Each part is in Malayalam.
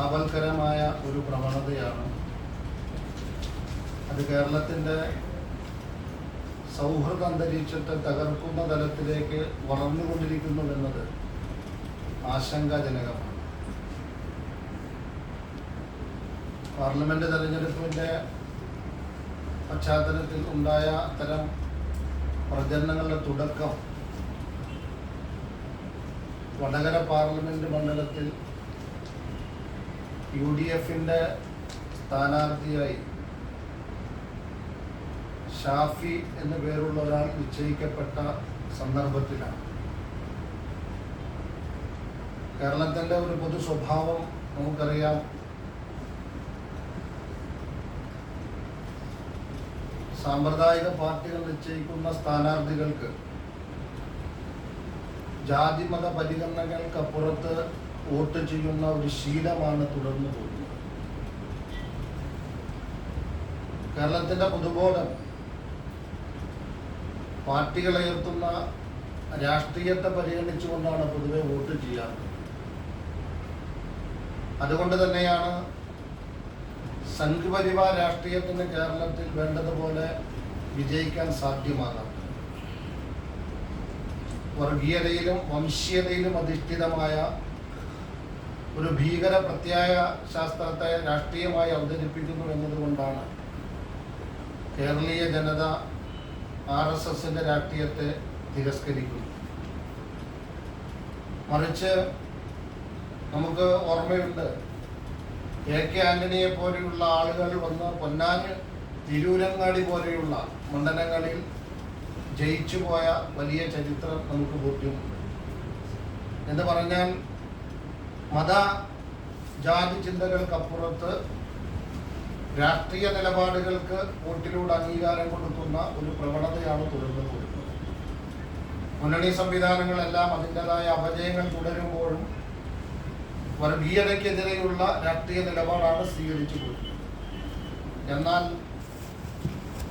ആപൽക്കരമായ ഒരു പ്രവണതയാണ്. അത് കേരളത്തിന്റെ സൗഹൃദ അന്തരീക്ഷത്തെ തകർക്കുന്ന തലത്തിലേക്ക് വളർന്നുകൊണ്ടിരിക്കുന്നുവെന്നത് ആശങ്കാജനകമാണ്. പാർലമെന്റ് തെരഞ്ഞെടുപ്പിന്റെ പശ്ചാത്തലത്തിൽ ഉണ്ടായ അത്തരം പ്രചരണങ്ങളുടെ തുടക്കം വടകര പാർലമെന്റ് മണ്ഡലത്തിൽ യു ഡി എഫിന്റെ സ്ഥാനാർത്ഥിയായി ഷാഫി എന്ന പേരുള്ള ഒരാൾ നിശ്ചയിക്കപ്പെട്ട സന്ദർഭത്തിലാണ്. കേരളത്തിന്റെ ഒരു പൊതു സ്വഭാവം നമുക്കറിയാം. സാമ്പ്രദായിക പാർട്ടികൾ നിശ്ചയിക്കുന്ന സ്ഥാനാർത്ഥികൾക്ക് ജാതിമത പരിഗണനകൾക്കപ്പുറത്ത് വോട്ട് ചെയ്യുന്ന ഒരു ശീലമാണ് തുടർന്നു പോകുന്നത്. കേരളത്തിന്റെ പൊതുബോധം പാർട്ടികളെ ഉയർത്തുന്ന രാഷ്ട്രീയത്തെ പരിഗണിച്ചുകൊണ്ടാണ് പൊതുവെ വോട്ട് ചെയ്യാറ്. അതുകൊണ്ട് തന്നെയാണ് സംഘപരിവാർ രാഷ്ട്രീയത്തിന് കേരളത്തിൽ വേണ്ടതുപോലെ വിജയിക്കാൻ സാധ്യമാകാം വർഗീയതയിലും വംശീയതയിലും അധിഷ്ഠിതമായ ഒരു ഭീകര പ്രത്യായ ശാസ്ത്രത്തെ രാഷ്ട്രീയമായി അവതരിപ്പിക്കുന്നു എന്നതുകൊണ്ടാണ് കേരളീയ ജനത ആർ എസ് എസിന്റെ രാഷ്ട്രീയത്തെ തിരസ്കരിക്കുന്നു മറിച്ച് നമുക്ക് ഓർമ്മയുണ്ട് എ കെ ആന്റണിയെ പോലെയുള്ള ആളുകൾ വന്ന് പൊന്നാന് തിരൂരങ്ങാടി പോലെയുള്ള മണ്ഡലങ്ങളിൽ ജയിച്ചു പോയ വലിയ ചരിത്രം നമുക്ക് ബോധ്യമുണ്ട്. എന്ന് പറഞ്ഞാൽ മത ജാതി ചിന്തകൾക്കപ്പുറത്ത് രാഷ്ട്രീയ നിലപാടുകൾക്ക് വോട്ടിലൂടെ അംഗീകാരം കൊടുക്കുന്ന ഒരു പ്രവണതയാണ് തുടർന്നു കൊടുക്കുന്നത്. മുന്നണി സംവിധാനങ്ങളെല്ലാം അതിന്റെതായ അപജയങ്ങൾ തുടരുമ്പോഴും വർഗീയതയ്ക്കെതിരെയുള്ള രാഷ്ട്രീയ നിലപാടാണ് സ്വീകരിച്ചു കൊടുക്കുന്നത് എന്നാൽ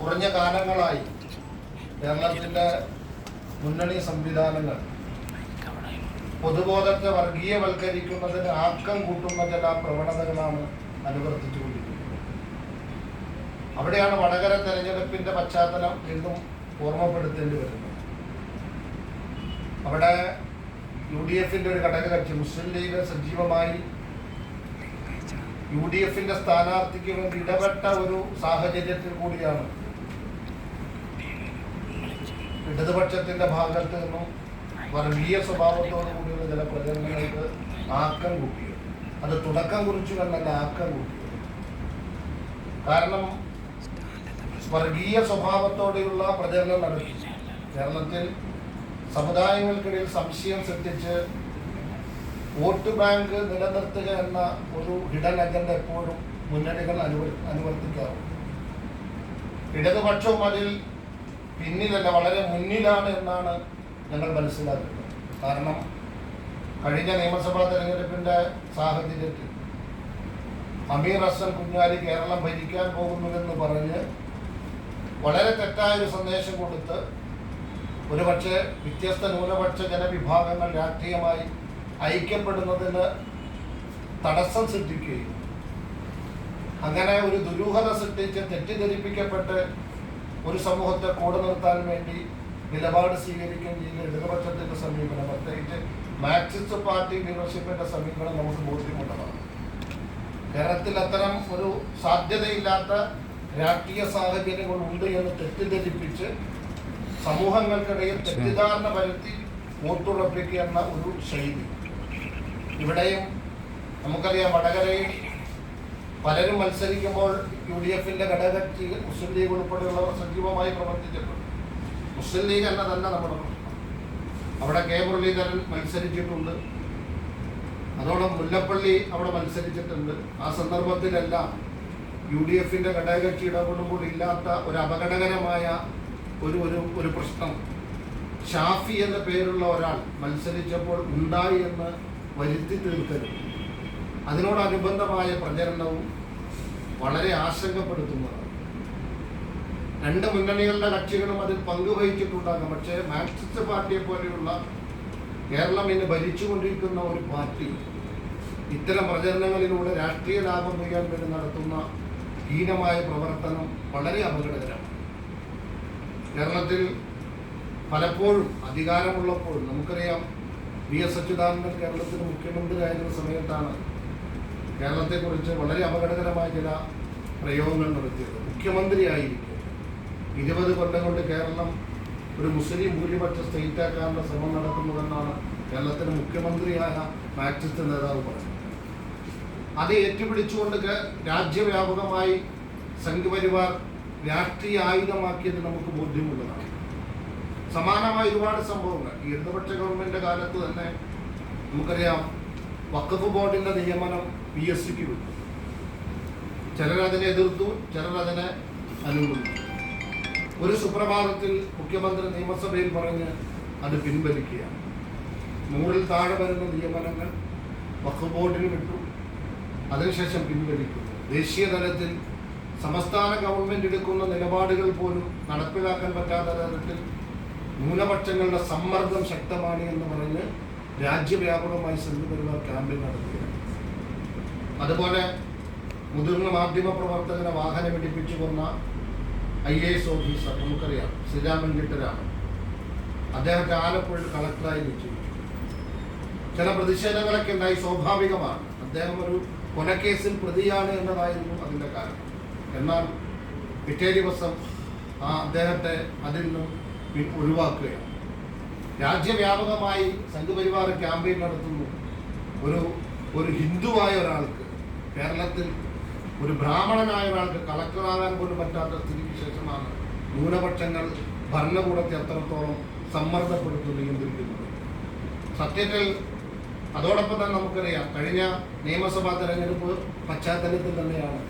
കുറഞ്ഞ കാലങ്ങളായി കേരളത്തിന്റെ മുന്നണി സംവിധാനങ്ങൾ പൊതുബോധത്തെ വർഗീയവൽക്കരിക്കുന്നതിന് ആക്കം കൂട്ടുന്ന ചില പ്രവണതകളാണ് അനുവർത്തിച്ചുകൊണ്ടിരിക്കുന്നത്. അവിടെയാണ് വടകര തെരഞ്ഞെടുപ്പിന്റെ പശ്ചാത്തലം വീണ്ടും ഓർമ്മപ്പെടുത്തേണ്ടി വരുന്നത്. അവിടെ യു ഡി എഫിന്റെ ഒരു ഘടകകക്ഷി മുസ്ലിം ലീഗ് സജീവമായി യു ഡി എഫിന്റെ സ്ഥാനാർത്ഥിക്ക് വേണ്ടി ഇടപെട്ട ഒരു സാഹചര്യത്തിൽ കൂടിയാണ് ഇടതുപക്ഷത്തിന്റെ ഭാഗത്ത് നിന്നും വർഗീയ സ്വഭാവത്തോടു കൂടിയുള്ള ചില പ്രചരണങ്ങൾക്ക് ആക്കം കൂട്ടിയത്. അത് തുടക്കം കുറിച്ചു കണ്ടല്ല ആക്കം കൂട്ടിയത്. കാരണം വർഗീയ സ്വഭാവത്തോടെയുള്ള പ്രചരണം നടത്തി. കേരളത്തിൽ സമുദായങ്ങൾക്കിടയിൽ സംശയം സൃഷ്ടിച്ച് വോട്ട് ബാങ്ക് നിലനിർത്തുക എന്ന ഒരു ഹിഡൻ അജണ്ട എപ്പോഴും മുന്നണികൾ അനുവ അനുവർത്തിക്കാറുണ്ട്. ഇടതുപക്ഷവും അതിൽ പിന്നിലല്ല വളരെ മുന്നിലാണ് എന്നാണ് ഞങ്ങൾ മനസ്സിലാക്കുന്നു കാരണം കഴിഞ്ഞ നിയമസഭാ തെരഞ്ഞെടുപ്പിന്റെ സാഹചര്യത്തിൽ അമീർ ഹസൻ കുഞ്ഞാലി കേരളം ഭരിക്കാൻ പോകുന്നുവെന്ന് പറഞ്ഞ് വളരെ തെറ്റായ ഒരു സന്ദേശം കൊടുത്ത് ഒരുപക്ഷെ വ്യത്യസ്ത ന്യൂനപക്ഷ ജനവിഭാഗങ്ങൾ രാഷ്ട്രീയമായി ഐക്യപ്പെടുന്നതിന് തടസ്സം സൃഷ്ടിക്കുകയും അങ്ങനെ ഒരു ദുരൂഹത സൃഷ്ടിച്ച് തെറ്റിദ്ധരിപ്പിക്കപ്പെട്ട് ഒരു സമൂഹത്തെ കൂടെ നിർത്താൻ വേണ്ടി നിലപാട് സ്വീകരിക്കുകയും ചെയ്യുന്ന ഇടതുപക്ഷത്തിന്റെ സമീപനം പ്രത്യേകിച്ച് മാർക്സിസ്റ്റ് പാർട്ടി ലീഡർഷിപ്പിന്റെ സമീപനം നമുക്ക് ബോധ്യമുള്ളതാണ്. കേരളത്തിൽ അത്തരം ഒരു സാധ്യതയില്ലാത്ത രാഷ്ട്രീയ സാഹചര്യങ്ങൾ ഉണ്ട് എന്ന് തെറ്റിദ്ധരിപ്പിച്ച് സമൂഹങ്ങൾക്കിടയിൽ തെറ്റിദ്ധാരണ വരുത്തി വോട്ടുറപ്പിക്കുക എന്ന ഒരു ശൈലി. ഇവിടെയും നമുക്കറിയാം വടകരയിൽ പലരും മത്സരിക്കുമ്പോൾ യു ഡി എഫിന്റെ ഘടകകക്ഷി മുസ്ലിം ലീഗ് ഉൾപ്പെടെയുള്ളവർ സജീവമായി പ്രവർത്തിച്ചിട്ടുണ്ട്. മുസ്ലിം ലീഗ് എന്ന തന്നെ നമ്മുടെ അവിടെ കെ മുരളീധരൻ മത്സരിച്ചിട്ടുണ്ട്. അതോടൊപ്പം മുല്ലപ്പള്ളി അവിടെ മത്സരിച്ചിട്ടുണ്ട്. ആ സന്ദർഭത്തിലെല്ലാം യു ഡി എഫിന്റെ ഘടകകക്ഷി ഇടപെടുമ്പോൾ ഇല്ലാത്ത ഒരു അപകടകരമായ ഒരു ഒരു ഒരു പ്രശ്നം. ഷാഫി എന്ന പേരുള്ള ഒരാൾ മത്സരിച്ചപ്പോൾ ഉണ്ടായി എന്ന് വരുത്തി തീർക്കരുത് അതിനോടനുബന്ധമായ പ്രചരണവും വളരെ ആശങ്കപ്പെടുത്തുന്നതാണ്. രണ്ട് മുന്നണികളുടെ കക്ഷികളും അതിൽ പങ്കുവഹിച്ചിട്ടുണ്ടാകാം. പക്ഷേ മാർക്സിസ്റ്റ് പാർട്ടിയെ പോലെയുള്ള കേരളം ഇന്ന് ഭരിച്ചുകൊണ്ടിരിക്കുന്ന ഒരു പാർട്ടി ഇത്തരം പ്രചരണങ്ങളിലൂടെ രാഷ്ട്രീയ ലാഭം ചെയ്യാൻ വേണ്ടി നടത്തുന്ന ഹീനമായ പ്രവർത്തനം വളരെ അപകടകരമാണ്. കേരളത്തിൽ പലപ്പോഴും അധികാരമുള്ളപ്പോൾ നമുക്കറിയാം വി എസ് അച്യുതാനന്ദൻ കേരളത്തിന് മുഖ്യമന്ത്രിയായിരുന്ന സമയത്താണ് കേരളത്തെക്കുറിച്ച് വളരെ അപകടകരമായ ചില പ്രയോഗങ്ങൾ നടത്തിയത്. മുഖ്യമന്ത്രിയായിരിക്കും. ഇരുപത് കൊല്ലം കൊണ്ട് കേരളം ഒരു മുസ്ലിം ഭൂരിപക്ഷ സ്റ്റേറ്റാക്കാനുള്ള ശ്രമം നടക്കുന്നതെന്നാണ് കേരളത്തിന്റെ മുഖ്യമന്ത്രിയായ മാക്സിസ്റ്റ് നേതാവ് പറഞ്ഞത്. അത് ഏറ്റുപിടിച്ചുകൊണ്ട് രാജ്യവ്യാപകമായി സംഘപരിവാർ രാഷ്ട്രീയ ആയുധമാക്കിയത് നമുക്ക് ബോധ്യമുള്ളതാണ് സമാനമായ ഒരുപാട് സംഭവങ്ങൾ. ഈ ഇടതുപക്ഷ ഗവൺമെന്റ് കാലത്ത് തന്നെ നമുക്കറിയാം വഖഫ് ബോർഡിന്റെ നിയമനം പി എസ് സിക്ക് വിട്ടു. ചിലരതിനെ എതിർത്തു ചിലരതിനെ അനുകൂലിച്ചു. ഒരു സുപ്രഭാതത്തിൽ മുഖ്യമന്ത്രി നിയമസഭയിൽ പറഞ്ഞ് അത് പിൻവലിക്കുക നൂറിൽ താഴെ വരുന്ന നിയമനങ്ങൾ വഖഫ് ബോർഡിന് വിട്ടു. അതിനുശേഷം പിൻവലിക്കുന്നു. ദേശീയ തലത്തിൽ സംസ്ഥാന ഗവൺമെന്റ് എടുക്കുന്ന നിലപാടുകൾ പോലും നടപ്പിലാക്കാൻ പറ്റാത്ത തരത്തിൽ ന്യൂനപക്ഷങ്ങളുടെ സമ്മർദ്ദം ശക്തമാണ് എന്ന് പറഞ്ഞ് രാജ്യവ്യാപകമായി സംഘപരിവാർ ക്യാമ്പയിൻ നടത്തുകയാണ് അതുപോലെ മുതിർന്ന മാധ്യമ പ്രവർത്തകനെ വാഹനം ഇടിപ്പിച്ചു കൊന്ന ഐ എ എസ് ഓഫീസർ നമുക്കറിയാം ശ്രീരാമൻ കിട്ടരാമൻ അദ്ദേഹത്തെ ആലപ്പുഴ കളക്ടറായി നിശ്ചയിച്ചു ചില പ്രതിഷേധങ്ങളൊക്കെ ഉണ്ടായി സ്വാഭാവികമാണ്. അദ്ദേഹം ഒരു കൊലക്കേസിൽ പ്രതിയാണ് എന്നതായിരുന്നു അതിന്റെ കാരണം. എന്നാൽ പിറ്റേ ദിവസം ആ അദ്ദേഹത്തെ അതിൽ നിന്നും ഒഴിവാക്കുകയാണ്. രാജ്യവ്യാപകമായി സംഘപരിവാർ ക്യാമ്പയിൻ നടത്തുന്നു. ഒരു ഒരു ഹിന്ദുവായ ഒരാൾക്ക് കേരളത്തിൽ ഒരു ബ്രാഹ്മണനായ ഒരാൾക്ക് കളക്ടറാകാൻ പോലും പറ്റാത്ത സ്ഥിതി വിശേഷമാണ് ന്യൂനപക്ഷങ്ങൾ ഭരണകൂടത്തെ അത്രത്തോളം സമ്മർദ്ദപ്പെടുത്തുകയും നിയന്ത്രിക്കുന്നത് സത്യത്തിൽ അതോടൊപ്പം തന്നെ നമുക്കറിയാം കഴിഞ്ഞ നിയമസഭാ തെരഞ്ഞെടുപ്പ് പശ്ചാത്തലത്തിൽ തന്നെയാണ്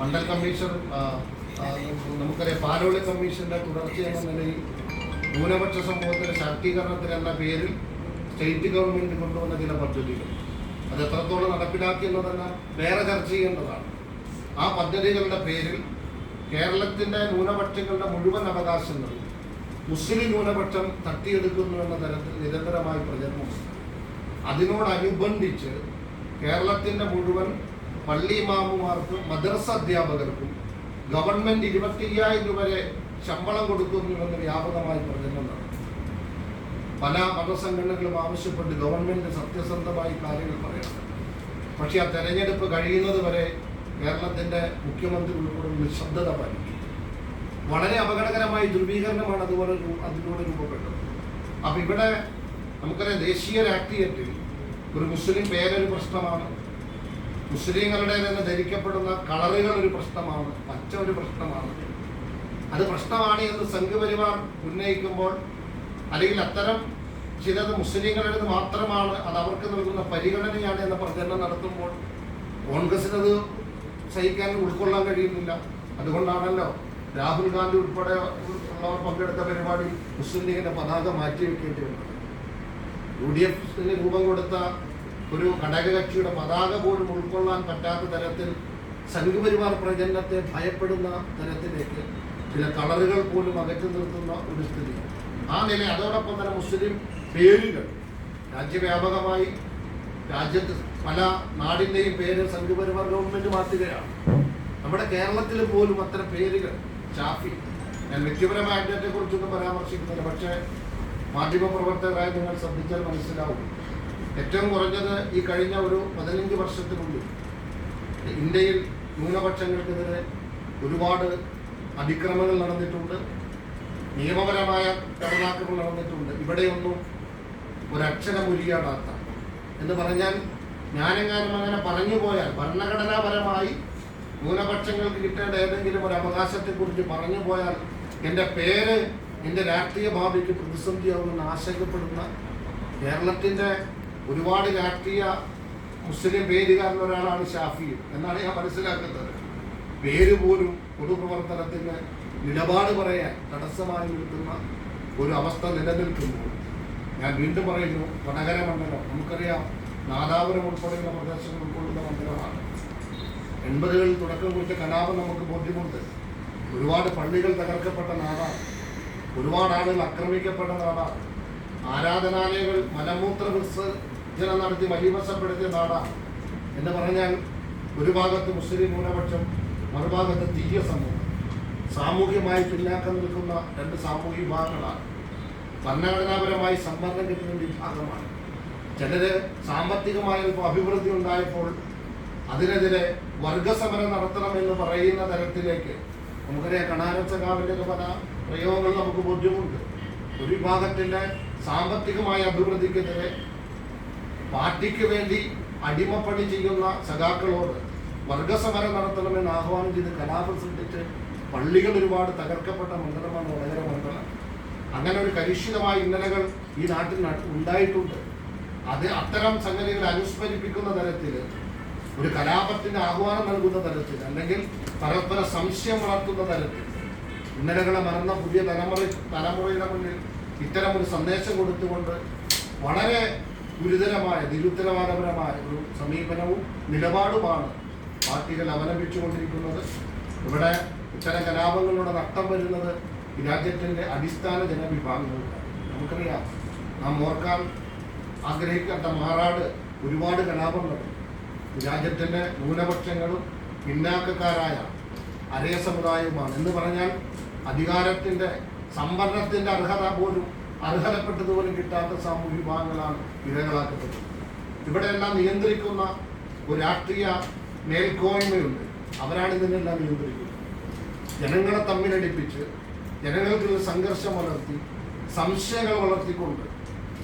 മണ്ഡൽ കമ്മീഷൻ നമുക്കറിയാം പാലോളി കമ്മീഷന്റെ തുടർച്ചയെന്ന നിലയിൽ ന്യൂനപക്ഷ സമൂഹത്തിന്റെ ശാക്തീകരണത്തിന് എന്ന പേരിൽ സ്റ്റേറ്റ് ഗവൺമെന്റ് കൊണ്ടുവന്ന ചില പദ്ധതികൾ. അത് എത്രത്തോളം നടപ്പിലാക്കി എന്നതെന്ന് വേറെ ചർച്ച ചെയ്യേണ്ടതാണ്. ആ പദ്ധതികളുടെ പേരിൽ കേരളത്തിന്റെ ന്യൂനപക്ഷങ്ങളുടെ മുഴുവൻ അവകാശങ്ങളും മുസ്ലിം ന്യൂനപക്ഷം തട്ടിയെടുക്കുന്നു എന്ന തരത്തിൽ നിരന്തരമായി പ്രചരണം. അതിനോടനുബന്ധിച്ച് കേരളത്തിന്റെ മുഴുവൻ പള്ളി ഇമാമുമാർക്കും മദ്രസ അധ്യാപകർക്കും ഗവൺമെന്റ് ഇരുപത്തിയ്യായിരം രൂപ വരെ ശമ്പളം കൊടുക്കുന്നുവെന്ന് വ്യാപകമായി പ്രചരണം നടത്തി. പല മതസംഘടനകളും ആവശ്യപ്പെട്ട് ഗവൺമെന്റ് സത്യസന്ധമായി കാര്യങ്ങൾ പറയണം. പക്ഷേ ആ തെരഞ്ഞെടുപ്പ് കഴിയുന്നത് വരെ കേരളത്തിന്റെ മുഖ്യമന്ത്രി ഉൾപ്പെടെ നിശബ്ദത പാലിക്കും. വളരെ അപകടകരമായ ധ്രുവീകരണമാണ് അതുപോലെ അതിലൂടെ രൂപപ്പെട്ടത്. അപ്പൊ ഇവിടെ നമുക്കറിയാം ദേശീയ രാഷ്ട്രീയത്തിൽ ഒരു മുസ്ലിം പേരൊരു പ്രശ്നമാണ്. മുസ്ലിങ്ങളുടെ തന്നെ ധരിക്കപ്പെടുന്ന കളറുകൾ ഒരു പ്രശ്നമാണ്. പച്ച ഒരു പ്രശ്നമാണ്. അത് പ്രശ്നമാണ് എന്ന് സംഘപരിവാർ ഉന്നയിക്കുമ്പോൾ അല്ലെങ്കിൽ അത്തരം ചിലത് മുസ്ലിങ്ങളുടെ മാത്രമാണ് അത് അവർക്ക് നൽകുന്ന പരിഗണനയാണ് എന്ന പ്രചരണം നടത്തുമ്പോൾ കോൺഗ്രസിനത് സഹിക്കാൻ ഉൾക്കൊള്ളാൻ കഴിയുന്നില്ല. അതുകൊണ്ടാണല്ലോ രാഹുൽ ഗാന്ധി ഉൾപ്പെടെ ഉള്ളവർ പങ്കെടുത്ത പരിപാടി മുസ്ലിം ലീഗിന്റെ പതാക മാറ്റിവെക്കേണ്ടി വന്നത് യു ഡി എഫിന് രൂപം കൊടുത്ത ഒരു ഘടകകക്ഷിയുടെ പതാക പോലും ഉൾക്കൊള്ളാൻ പറ്റാത്ത തരത്തിൽ സംഘപരിവാർ പ്രചരണത്തെ ഭയപ്പെടുന്ന തരത്തിലേക്ക് ചില കളറുകൾ പോലും അകറ്റി നിർത്തുന്ന ഒരു സ്ഥിതി ആ നില അതോടൊപ്പം തന്നെ മുസ്ലിം പേരുകൾ രാജ്യവ്യാപകമായി രാജ്യത്ത് പല നാടിന്റെയും പേര് സംഘപരിവാർ ഗവൺമെന്റ് മാറ്റുകയാണ്. നമ്മുടെ കേരളത്തിൽ പോലും അത്തരം പേരുകൾ ഷാഫി ഞാൻ വ്യക്തിപരമായ കുറിച്ചൊന്നും പരാമർശിക്കുന്നില്ല പക്ഷേ മാധ്യമപ്രവർത്തകരായി നിങ്ങൾ ശ്രദ്ധിച്ചാൽ മനസ്സിലാവും. ഏറ്റവും കുറഞ്ഞത് ഈ കഴിഞ്ഞ ഒരു പതിനഞ്ച് വർഷത്തിനുള്ളിൽ ഇന്ത്യയിൽ ന്യൂനപക്ഷങ്ങൾക്കെതിരെ ഒരുപാട് അതിക്രമങ്ങൾ നടന്നിട്ടുണ്ട്. നിയമപരമായ കടലാക്രമങ്ങൾ നടന്നിട്ടുണ്ട് ഇവിടെയൊന്നും ഒരക്ഷരം ഉരിയാടാത്ത എന്ന് പറഞ്ഞാൽ ഞാനെങ്ങാനും അങ്ങനെ പറഞ്ഞു പോയാൽ ഭരണഘടനാപരമായി ന്യൂനപക്ഷങ്ങൾക്ക് കിട്ടേണ്ട ഏതെങ്കിലും ഒരു അവകാശത്തെക്കുറിച്ച് പറഞ്ഞു പോയാൽ എന്റെ പേര് എന്റെ രാഷ്ട്രീയ ഭാവിക്ക് പ്രതിസന്ധിയാവുമെന്ന് ആശങ്കപ്പെടുന്ന കേരളത്തിന്റെ ഒരുപാട് രാഷ്ട്രീയ മുസ്ലിം പേരുകാരൻ ഒരാളാണ് ഷാഫി. എന്നാണ് ഞാൻ മനസ്സിലാക്കുന്നത്. പേര് പോലും പൊതുപ്രവർത്തനത്തിന് നിലപാട് പറയാൻ തടസ്സമായി നിൽക്കുന്ന ഒരു അവസ്ഥ നിലനിൽക്കുമ്പോൾ ഞാൻ വീണ്ടും പറയുന്നു വടകര മണ്ഡലം നമുക്കറിയാം നാദാപുരം ഉൾപ്പെടെയുള്ള പ്രദേശങ്ങൾ ഉൾക്കൊള്ളുന്ന മണ്ഡലമാണ്. എൺപതുകളിൽ തുടക്കം കുറിച്ച കലാപം നമുക്ക് ബോധ്യമുണ്ട്. ഒരുപാട് പള്ളികൾ തകർക്കപ്പെട്ട നാടാണ്. ഒരുപാട് ആളുകൾ ആക്രമിക്കപ്പെട്ട നാടാണ്. ആരാധനാലയങ്ങൾ മലമൂത്ര വിസർജനം നടത്തി വലിവശപ്പെടുത്തിയ നാടാണ്. എന്ന് പറഞ്ഞാൽ ഒരു ഭാഗത്ത് മുസ്ലിം ന്യൂനപക്ഷം മറുഭാഗത്ത് തീയ സമൂഹം സാമൂഹ്യമായി പിന്നാക്കം നിൽക്കുന്ന രണ്ട് സാമൂഹ്യ വിഭാഗങ്ങളാണ്. ഭരണഘടനാപരമായി സംവരണം കിട്ടുന്ന വിഭാഗമാണ്. ചിലര് സാമ്പത്തികമായ അഭിവൃദ്ധി ഉണ്ടായപ്പോൾ അതിനെതിരെ വർഗസമരം നടത്തണമെന്ന് പറയുന്ന തരത്തിലേക്ക് നമുക്കറിയാം കണാരച്ചകാവിന്റെ പല പ്രയോഗങ്ങൾ നമുക്ക് ബോധ്യമുണ്ട്. ഒരു വിഭാഗത്തിന്റെ സാമ്പത്തികമായ അഭിവൃദ്ധിക്കെതിരെ പാർട്ടിക്ക് വേണ്ടി അടിമപ്പണി ചെയ്യുന്ന സഖാക്കളോട് വർഗസമരം നടത്തണമെന്ന് ആഹ്വാനം ചെയ്ത് കലാപം സൃഷ്ടിച്ച് പള്ളികൾ ഒരുപാട് തകർക്കപ്പെട്ട മണ്ഡലമാണ് വടകര മണ്ഡലം. അങ്ങനെ ഒരു കലുഷിതമായ ഇന്നലകൾ ഈ നാട്ടിൽ ഉണ്ടായിട്ടുണ്ട്. അത് അത്തരം സംഗതികൾ അനുസ്മരിപ്പിക്കുന്ന തരത്തിൽ ഒരു കലാപത്തിന്റെ ആഹ്വാനം നൽകുന്ന തരത്തിൽ അല്ലെങ്കിൽ പരസ്പര സംശയം വളർത്തുന്ന തരത്തിൽ ഇന്നലകളെ മറന്ന പുതിയ തലമുറ തലമുറയുടെ മുന്നിൽ ഇത്തരം ഒരു സന്ദേശം കൊടുത്തുകൊണ്ട് വളരെ ഗുരുതരമായ നിരുത്തരവാദപരമായ ഒരു സമീപനവും നിലപാടുമാണ് പാർട്ടികൾ അവലംബിച്ചുകൊണ്ടിരിക്കുന്നത്. ഇവിടെ ഇത്തരം കലാപങ്ങളുടെ നഷ്ടം വരുന്നത് രാജ്യത്തിന്റെ അടിസ്ഥാന ജനവിഭാഗങ്ങൾക്കാണ്. നമുക്കറിയാം നാം ഓർക്കാൻ ആഗ്രഹിക്കാത്ത മാറാട് ഒരുപാട് കലാപം രാജ്യത്തിന്റെ ന്യൂനപക്ഷങ്ങളും പിന്നാക്കക്കാരായ അരയ സമുദായവുമാണ്. എന്ന് പറഞ്ഞാൽ അധികാരത്തിന്റെ സംവരണത്തിന്റെ അർഹത പോലും അർഹതപ്പെട്ടതുപോലും കിട്ടാത്ത സാമൂഹ്യ വിഭാഗങ്ങളാണ് ഇരകളാക്കപ്പെട്ടത്. ഇവിടെയെല്ലാം നിയന്ത്രിക്കുന്ന ഒരു രാഷ്ട്രീയ മേൽക്കോയ്മയുണ്ട്. അവരാണ് ഇതിനെല്ലാം നിയന്ത്രിക്കുന്നത്. ജനങ്ങളെ തമ്മിലടിപ്പിച്ച് ജനങ്ങൾക്കുള്ള സംഘർഷം വളർത്തി സംശയങ്ങൾ വളർത്തിക്കൊണ്ട്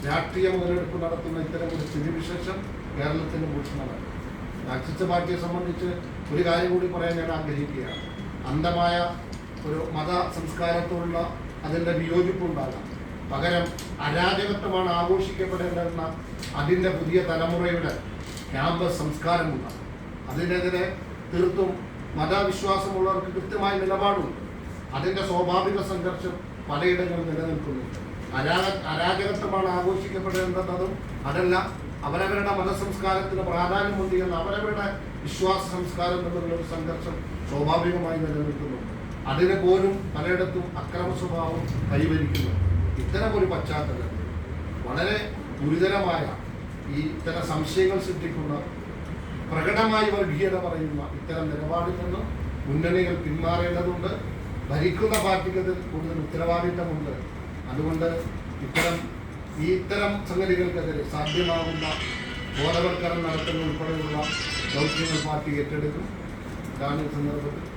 രാഷ്ട്രീയ മുതലെടുപ്പ് നടത്തുന്ന ഇത്തരം ഒരു സ്ഥിതിവിശേഷം കേരളത്തിന് ഭൂഷണമാണ് മാർക്സിസ്റ്റ് പാർട്ടിയെ സംബന്ധിച്ച് ഒരു കാര്യം കൂടി പറയാൻ ഞാൻ ആഗ്രഹിക്കുകയാണ്. അന്ധമായ ഒരു മത സംസ്കാരത്തോടുള്ള അതിന്റെ വിയോജിപ്പുണ്ടാകാം പകരം അരാജകത്വമാണ് ആഘോഷിക്കപ്പെടേണ്ടതെന്ന അതിന്റെ പുതിയ തലമുറയുടെ ക്യാമ്പസ് സംസ്കാരമുണ്ടാകും അതിനെതിരെ തീർത്തും മതവിശ്വാസമുള്ളവർക്ക് കൃത്യമായ നിലപാടുണ്ട്. അതിന്റെ സ്വാഭാവിക സംഘർഷം പലയിടങ്ങളിൽ നിലനിൽക്കുന്നുണ്ട് അരാജ അരാജകത്വമാണ് ആഘോഷിക്കപ്പെടേണ്ടതും അതല്ല അവരവരുടെ മതസംസ്കാരത്തിന് പ്രാധാന്യമുണ്ട് എന്ന് അവരവരുടെ വിശ്വാസ സംസ്കാരം തമ്മിലുള്ള സംഘർഷം സ്വാഭാവികമായി നിലനിൽക്കുന്നു. അതിന് പോലും പലയിടത്തും അക്രമ സ്വഭാവം കൈവരിക്കുന്നു. ഇത്തരം ഒരു പശ്ചാത്തലത്തിൽ വളരെ ഗുരുതരമായ ഈ ഇത്തരം സംശയങ്ങൾ സൃഷ്ടിക്കുന്ന പ്രകടമായി വർഗീയത പറയുന്ന ഇത്തരം നിലപാടിൽ നിന്ന് മുന്നണികൾ പിന്മാറേണ്ടതുണ്ട്. ഭരിക്കുന്ന പാർട്ടിക്ക് അതിൽ കൂടുതൽ ഉത്തരവാദിത്തമുണ്ട്. അതുകൊണ്ട് ഇത്തരം ഈ ഇത്തരം സംഗതികൾക്കെതിരെ സാധ്യമാകുന്ന ബോധവൽക്കരണം നടത്തുന്ന ഉൾപ്പെടെയുള്ള ദൗത്യങ്ങൾ പാർട്ടി ഏറ്റെടുക്കും. ഇതാണ് ഈ സന്ദർഭത്തിൽ.